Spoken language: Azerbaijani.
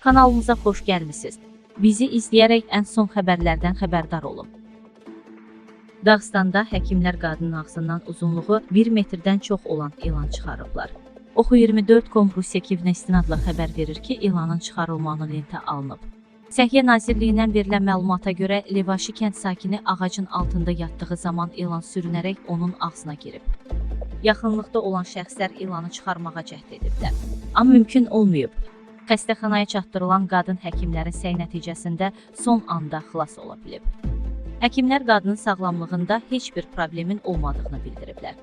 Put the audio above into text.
Kanalımıza xoş gəlmisiniz. Bizi izləyərək ən son xəbərlərdən xəbərdar olun. Dağıstanda həkimlər qadının ağzından uzunluğu 1 metrdən çox olan ilan çıxarıblar. Oxu 24.com Rusiya Kivinə istinadla xəbər verir ki, ilanın çıxarılmanı lentə alınıb. Səhiyyə Nazirliyindən verilən məlumata görə Levaşi kənd sakini ağacın altında yatdığı zaman ilan sürünərək onun ağzına girib. Yaxınlıqda olan şəxslər ilanı çıxarmağa cəhd ediblər. Amma mümkün olmayıb. Xəstəxanaya çatdırılan qadın həkimlərin səy nəticəsində son anda xilas ola bilib. Həkimlər qadının sağlamlığında heç bir problemin olmadığını bildiriblər.